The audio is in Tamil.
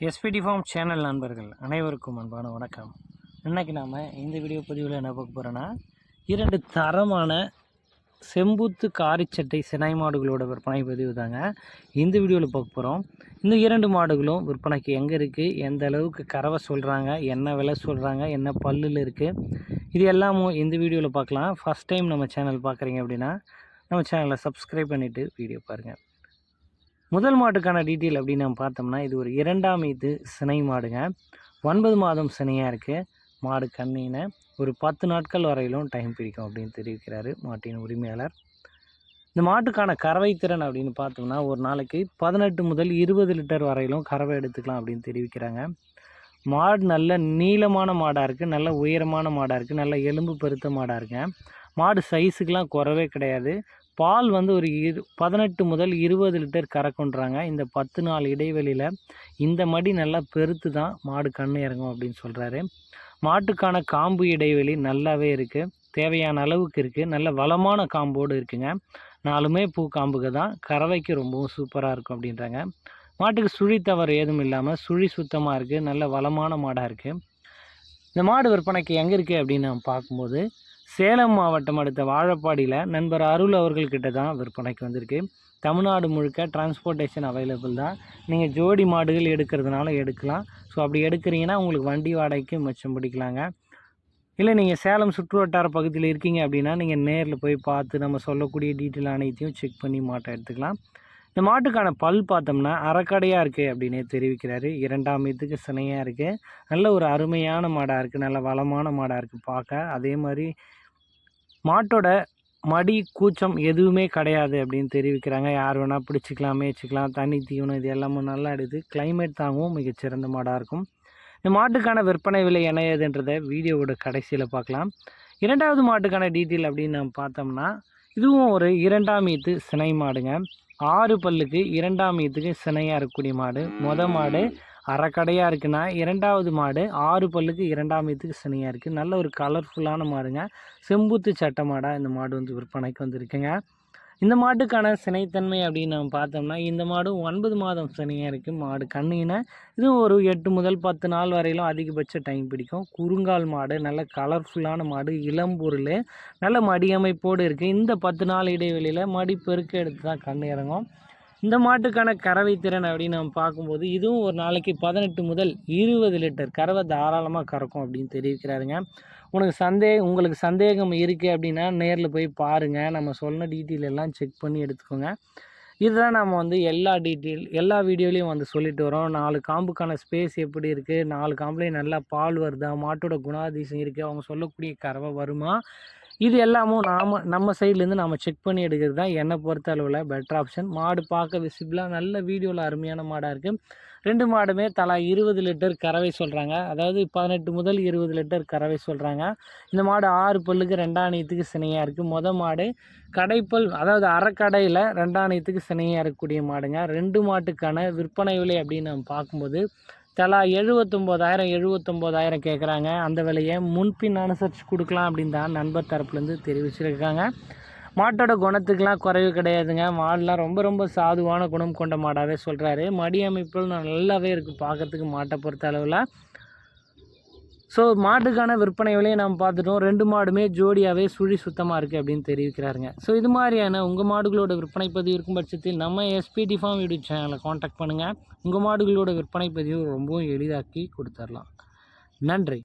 எஸ்பிடி ஃபார்ம் சேனல் நண்பர்கள் அனைவருக்கும் அன்பான வணக்கம். இன்னைக்கு நாம் இந்த வீடியோ பதிவில் என்ன பார்க்க போகிறோன்னா இரண்டு தரமான செம்புத்து காரிச்சட்டை சினை மாடுகளோட விற்பனை பதிவு தாங்க இந்த வீடியோவில் பார்க்க போகிறோம் இந்த இரண்டு மாடுகளும் விற்பனைக்கு எங்கே இருக்குது எந்த அளவுக்கு கறவை சொல்கிறாங்க என்ன விலை சொல்கிறாங்க என்ன பல்லில் இருக்குது இது எல்லாமும் இந்த வீடியோவில் பார்க்கலாம். ஃபஸ்ட் டைம் நம்ம சேனல் பார்க்குறீங்க அப்படின்னா நம்ம சேனலை சப்ஸ்கிரைப் பண்ணிவிட்டு வீடியோ பாருங்கள் முதல் மாட்டுக்கான டீட்டெயில் அப்படின்னு நம்ம பார்த்தோம்னா இது ஒரு இரண்டாம் இது சினை மாடுங்க. ஒன்பது மாதம் சினையாக இருக்குது மாடு கண்ணின ஒரு பத்து நாட்கள் வரையிலும் டைம் பிடிக்கும் அப்படின்னு தெரிவிக்கிறாரு மாட்டின் உரிமையாளர். இந்த மாட்டுக்கான கறவை திறன் அப்படின்னு பார்த்தோம்னா ஒரு நாளைக்கு பதினெட்டு முதல் இருபது லிட்டர் வரையிலும் கறவை எடுத்துக்கலாம் அப்படின்னு தெரிவிக்கிறாங்க. மாடு நல்ல நீளமான மாடாக இருக்குது நல்ல உயரமான மாடாக இருக்குது நல்ல எலும்பு பெருத்த மாடாக இருக்குங்க. மாடு சைஸுக்கெலாம் குறவே கிடையாது. பால் வந்து ஒரு இரு பதினெட்டு முதல் இருபது லிட்டர் கறக்குன்றாங்க. இந்த பத்து நாள் இடைவெளியில் இந்த மடி நல்லா பெருத்து தான் மாடு கண்ணு இறங்கும் அப்படின்னு சொல்கிறாரு மாட்டுக்கான காம்பு இடைவெளி நல்லாவே இருக்குது தேவையான அளவுக்கு இருக்குது நல்ல வளமான காம்போடு இருக்குங்க. நாலுமே பூ காம்புக தான். கறவைக்கு ரொம்பவும் சூப்பராக இருக்கும் அப்படின்றாங்க. மாட்டுக்கு சுழி தவறு ஏதும் இல்லாமல் சுழி சுத்தமாக இருக்குது நல்ல வளமான மாடாக இருக்குது இந்த மாடு விற்பனைக்கு எங்கே இருக்குது அப்படின்னு நம்ம பார்க்கும்போது சேலம் மாவட்டம் அடுத்த வாழப்பாடியில் நண்பர் அருள் அவர்கள்கிட்ட தான் விற்பனைக்கு வந்திருக்கு. தமிழ்நாடு முழுக்க டிரான்ஸ்போர்ட்டேஷன் அவைலபிள் தான். நீங்கள் ஜோடி மாடுகள் எடுக்கிறதுனால எடுக்கலாம். ஸோ அப்படி எடுக்கிறீங்கன்னா உங்களுக்கு வண்டி வாடகைக்கு மிச்சம் பிடிக்கலாங்க. இல்லை நீங்கள் சேலம் சுற்று வட்டார பகுதியில் இருக்கீங்க அப்படின்னா நீங்கள் நேரில் போய் பார்த்து நம்ம சொல்லக்கூடிய டீட்டெயில் அனைத்தையும் செக் பண்ணி மாட்டை எடுத்துக்கலாம். இந்த மாட்டுக்கான பல் பார்த்தோம்னா அறக்கடையாக இருக்குது அப்படின்னு தெரிவிக்கிறாரு. இரண்டாம் இதுக்கு சினையாக இருக்குது நல்ல ஒரு அருமையான மாடாக இருக்குது நல்ல வளமான மாடாக இருக்குது பார்க்க அதே மாதிரி மாட்டோட மடி கூச்சம் எதுவுமே கிடையாது அப்படின்னு தெரிவிக்கிறாங்க. யார் வேணால் பிடிச்சிக்கலாம் மேய்ச்சிக்கலாம் தண்ணி தீவனம் இது எல்லாமே நல்லா எடுத்து கிளைமேட் தாங்கவும் மிகச்சிறந்த மாடாக இருக்கும். இந்த மாட்டுக்கான விற்பனை விலை என்ன ஏதுன்றதை வீடியோவோட கடைசியில் பார்க்கலாம். இரண்டாவது மாட்டுக்கான டீட்டெயில் அப்படின்னு நம்ம பார்த்தோம்னா இதுவும் ஒரு இரண்டாம் ஈத்து சினை மாடுங்க. ஆறு பல்லுக்கு இரண்டாம் ஈத்துக்கு சினையாக இருக்கக்கூடிய மாடு. மொத மாடு அறக்கடையாக இருக்குன்னா இரண்டாவது மாடு ஆறு பல்லுக்கு இரண்டாம் ஈத்துக்கு சினையாக இருக்குது நல்ல ஒரு கலர்ஃபுல்லான மாடுங்க. செம்புத்து சட்டை மாடாக இந்த மாடு வந்து விற்பனைக்கு வந்துருக்குங்க. இந்த மாட்டுக்கான சினைத்தன்மை அப்படின்னு நம்ம பார்த்தோம்னா இந்த மாடு ஒன்பது மாதம் சினையாக இருக்குது மாடு கண்ணினா இதுவும் ஒரு எட்டு முதல் பத்து நாள் வரையிலும் அதிகபட்ச டைம் பிடிக்கும். குறுங்கால் மாடு நல்ல கலர்ஃபுல்லான மாடு இளம்பொருள் நல்ல மடியமைப்போடு இருக்குது இந்த பத்து நாள் இடைவெளியில் மடி பெருக்க எடுத்து தான் கண் இறங்கும். இந்த மாட்டுக்கான கறவை திறன் அப்படின்னு நம்ம பார்க்கும்போது இதுவும் ஒரு நாளைக்கு பதினெட்டு முதல் இருபது லிட்டர் கறவை தாராளமாக கறக்கும் அப்படின்னு தெரிவிக்கிறாருங்க. உனக்கு சந்தேகம் உங்களுக்கு சந்தேகம் இருக்குது அப்படின்னா நேரில் போய் பாருங்கள் நம்ம சொன்ன டீட்டெயில் எல்லாம் செக் பண்ணி எடுத்துக்கோங்க. இதுதான் நம்ம வந்து எல்லா டீட்டெயில் எல்லா வீடியோலையும் வந்து சொல்லிட்டு வரோம். நாலு காம்புக்கான ஸ்பேஸ் எப்படி இருக்குது நாலு காம்புலேயும் நல்லா பால் வருதா? மாட்டோட குணாதிசயம் இருக்குது அவங்க சொல்லக்கூடிய கறவை வருமா? இது எல்லாமும் நாம் நம்ம சைட்லேருந்து நம்ம செக் பண்ணி எடுக்கிறது தான் என்னை பொறுத்த அளவில் பெட்டர் ஆப்ஷன் மாடு பார்க்க விசிபிளாக நல்ல வீடியோவில் அருமையான மாடாக இருக்குது ரெண்டு மாடுமே தலா இருபது லிட்டர் கறவை சொல்கிறாங்க அதாவது பதினெட்டு முதல் இருபது லிட்டர் கறவை சொல்கிறாங்க இந்த மாடு ஆறு பல்லுக்கு ரெண்டாணியத்துக்கு சினையாக இருக்குது மொத மாடு கடைப்பல் அதாவது அறக்கடையில் ரெண்டாணியத்துக்கு சினையாக இருக்கக்கூடிய மாடுங்க. ரெண்டு மாட்டுக்கான விற்பனை விலை அப்படின்னு நம்ம பார்க்கும்போது தலா எழுபத்தொம்போதாயிரம் எழுபத்தொம்போதாயிரம் கேட்குறாங்க அந்த விலையை முன்பின் அனுசரித்து கொடுக்கலாம் அப்படின்னு தான் நண்பர் தரப்புலேருந்து தெரிவிச்சிருக்காங்க. மாட்டோட குணத்துக்கெலாம் குறைவு கிடையாதுங்க. மாடெலாம் ரொம்ப ரொம்ப சாதுவான குணம் கொண்ட மாடாகவே சொல்கிறாரு மடி அமைப்புகள் நல்லாவே இருக்குது பார்க்கறதுக்கு மாட்டை பொறுத்த அளவில். ஸோ மாட்டுக்கான விற்பனை விலையை நம்ம பார்த்துட்டோம். ரெண்டு மாடுமே ஜோடியாகவே சுழி சுத்தமாக இருக்குது அப்படின்னு தெரிவிக்கிறாருங்க. ஸோ இது மாதிரியான உங்கள் மாடுகளோட விற்பனை பதிவு இருக்கும் பட்சத்தில் நம்ம எஸ்பிடி ஃபார்ம் யூடியூப் சேனலை காண்டாக்ட் பண்ணுங்கள் உங்கள் மாடுகளோட விற்பனை பதிவு ரொம்பவும் எளிதாக்கி கொடுத்துர்லாம். நன்றி.